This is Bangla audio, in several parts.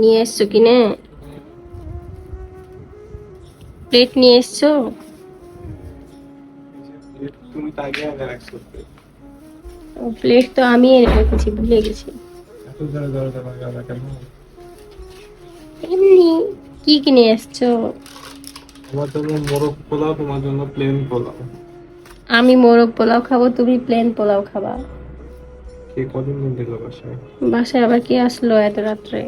নিয়ে এসছো কিনে প্লেট নিয়ে এসছো? প্লেট তো আমি এনে রেখেছি ভুলে গেছি। এমনি কি কিনে এসছো? আমার জন্য মোরগ পোলাও তোমার জন্য প্লেন পোলাও। আমি মোরগ পোলাও খাব তুমি প্লেন পোলাও খাবা। কে কদিন দিন দিল বাসায়? বাসায় আবার কে আসলো এত রাত্রে?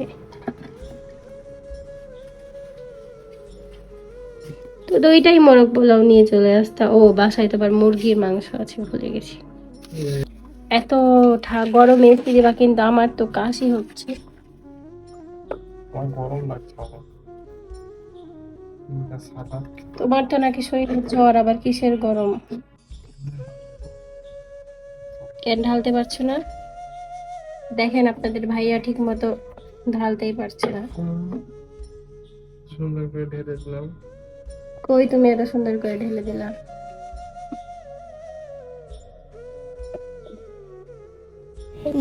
তো দুইটাই মোরগ পোলাও নিয়ে চলে আসতা। ও বাসায় তো আবার মুরগির মাংস আছে ভুলে গেছি। এত ঠা- গরম দেবা কিন্তু আমার তো কাশি হচ্ছে। তোমার তো নাকি শরীরে জ্বর আবার কিসের গরম? কেন ঢালতে পারছ না? দেখেন আপনাদের ভাইয়া ঠিক মতো ঢালতেই পারছে না। সুন্দর করে ঢেলে দিলাম। কই তুমি এত সুন্দর করে ঢেলে দিলা?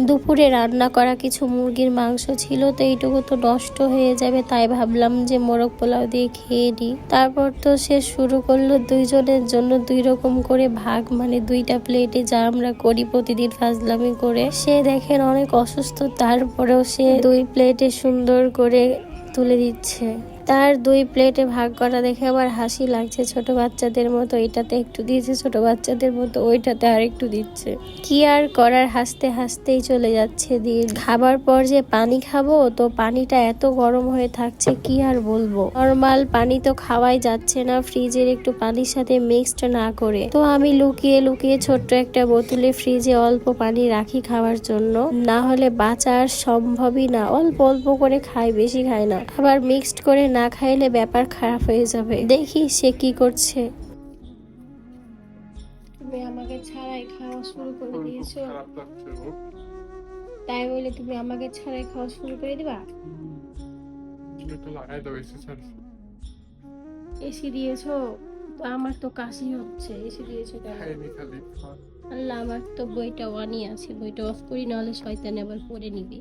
দুপুরে রান্না করা কিছু মুরগির মাংস ছিল, তো এইটুকু তো নষ্ট হয়ে যাবে, তাই ভাবলাম যে মোরগ পোলাও দিয়ে খেয়ে নিই। তারপর তো সে শুরু করল দুইজনের জন্য দুই রকম করে ভাগ মানে দুইটা প্লেটে যা আমরা করি প্রতিদিন ফাজলামি করে। সে দেখেন অনেক অসুস্থ, তারপরেও সে দুই প্লেটে সুন্দর করে তুলে দিচ্ছে। তার দুই প্লেটে ভাগ করা দেখে আবার হাসি লাগছে ছোট বাচ্চাদের মতো। এটাতে একটু দিয়েছে, ছোট বাচ্চাদের মতো ওইটাতে আর একটু দিচ্ছে। কি আর করার? হাসতে হাসতেই চলে যাচ্ছে দিন খাবার পর যে পানি খাব, তো পানিটা এত গরম হয়ে থাকছে, কি আর বলব? নর্মাল পানি তো খাওয়াই যাচ্ছে না, ফ্রিজের একটু পানির সাথে মিক্সড না করে। তো আমি লুকিয়ে লুকিয়ে ছোট্ট একটা বোতলে ফ্রিজে অল্প পানি রাখি খাওয়ার জন্য। না হলে বাঁচা আর সম্ভবই না। অল্প অল্প করে খাই, বেশি খাই না। আবার মিক্সড করে না খাইলে ব্যাপার খারাপ হয়ে যাবে। দেখি সে কি করছে। তুমি আমাকে ছাড়াই খাওয়া শুরু করে দিয়েছ। তাই বলে তুমি আমাকে ছাড়াই খাওয়া শুরু করে দিবা? এসে দিয়েছ? তো আমার তো কাশি হচ্ছে এসি দিয়েছ। আল্লাহ আমার তো বইটা অনই আছে বইটা অফ করি নাহলে শয়তান আবার পড়ে নিবে।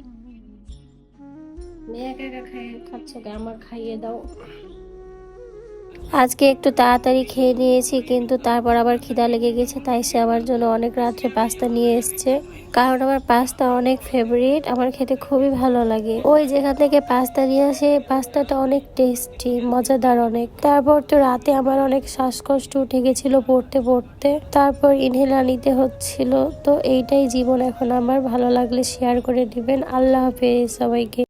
আজকে একটু তাড়াতাড়ি খেয়ে নিয়েছি, কিন্তু তারপর আবার খিদা লেগে গেছে, তাই সে আমার জন্য অনেক রাত্রে পাস্তা নিয়ে এসছে। কারণ আমার পাস্তা অনেক ফেভারিট আমার খেতে খুবই ভালো লাগে। ওই যেখান থেকে পাস্তা নিয়ে আসে, পাস্তাটা অনেক টেস্টি মজাদার অনেক। তারপর তো রাতে আমার অনেক শ্বাসকষ্ট উঠে গেছিল পড়তে পড়তে। তারপর ইনহেলার নিতে হচ্ছিল, তো এইটাই জীবন এখন আমার। ভালো লাগলে শেয়ার করে দিবেন। আল্লাহ হাফেজ সবাইকে।